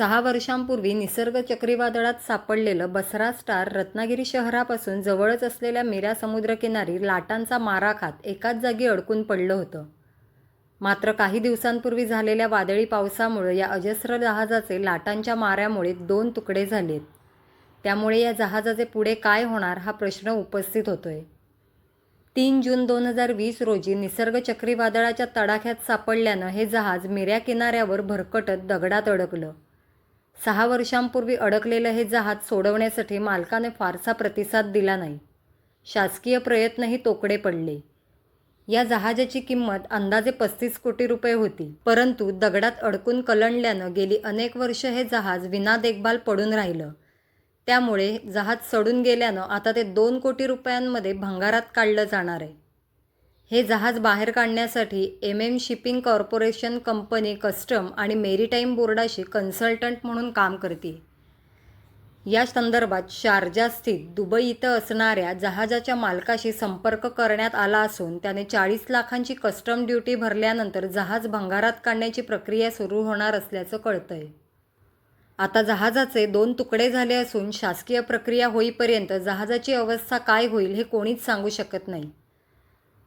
सहा वर्षांपूर्वी निसर्ग चक्रीवादळात सापडलेलं बसरा स्टार रत्नागिरी शहरापासून जवळच असलेल्या मिरा समुद्रकिनारी लाटांचा मारा खात एकाच जागी अडकून पडलं होतं. मात्र काही दिवसांपूर्वी झालेल्या वादळी पावसामुळे या अजस्र जहाजाचे लाटांच्या माऱ्यामुळे दोन तुकडे झालेत. त्यामुळे या जहाजाचे पुढे काय होणार हा प्रश्न उपस्थित होतोय. तीन जून दोन हजार वीस रोजी निसर्ग चक्रीवादळाच्या तडाख्यात सापडल्यानं हे जहाज मिऱ्या किनाऱ्यावर भरकटत दगडात अडकलं. सहा वर्षांपूर्वी अडकलेलं हे जहाज सोडवण्यासाठी मालकाने फारसा प्रतिसाद दिला नाही. शासकीय प्रयत्नही तोकडे पडले. या जहाजाची किंमत अंदाजे पस्तीस कोटी रुपये होती. परंतु दगडात अडकून कलंडल्यानं गेली अनेक वर्ष हे जहाज विना देखभाल पडून राहिलं. त्यामुळे जहाज सडून गेल्यानं आता ते दोन कोटी रुपयांमध्ये भंगारात काढलं जाणार आहे. हे जहाज बाहेर काढण्यासाठी M M shipping corporation company custom आणि मेरीटाईम बोर्डाशी कन्सल्टंट म्हणून काम करते. या संदर्भात शारजा स्थित दुबई इथं असणाऱ्या जहाजाच्या मालकाशी संपर्क करण्यात आला असून त्याने चाळीस लाखांची कस्टम ड्युटी भरल्यानंतर जहाज भंगारात काढण्याची प्रक्रिया सुरू होणार असल्याचं कळतंय. आता जहाजाचे दोन तुकडे झाले असून शासकीय प्रक्रिया होईपर्यंत जहाजाची अवस्था काय होईल हे कोणीच सांगू शकत नाही.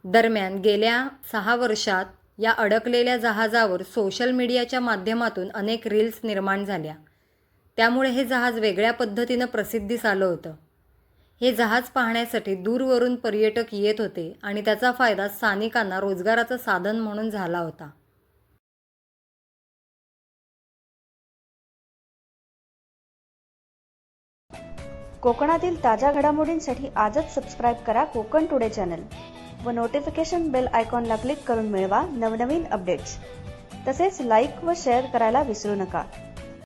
दरम्यान गेल्या सहा वर्षात या अडकलेल्या जहाजावर सोशल मीडियाच्या माध्यमातून अनेक रील्स निर्माण झाल्या. त्यामुळे हे जहाज वेगळ्या पद्धतीनं प्रसिद्धीस आलं होतं. हे जहाज पाहण्यासाठी दूरवरून पर्यटक येत होते आणि त्याचा फायदा स्थानिकांना रोजगाराचं साधन म्हणून झाला होता. कोकणातील ताज्या घडामोडींसाठी आजच सबस्क्राईब करा कोकण टुडे चॅनल व नोटिफिकेशन बेल आयकॉनला क्लिक करून मिळवा नवनवीन अपडेट्स तसेच लाईक व शेअर करायला विसरू नका.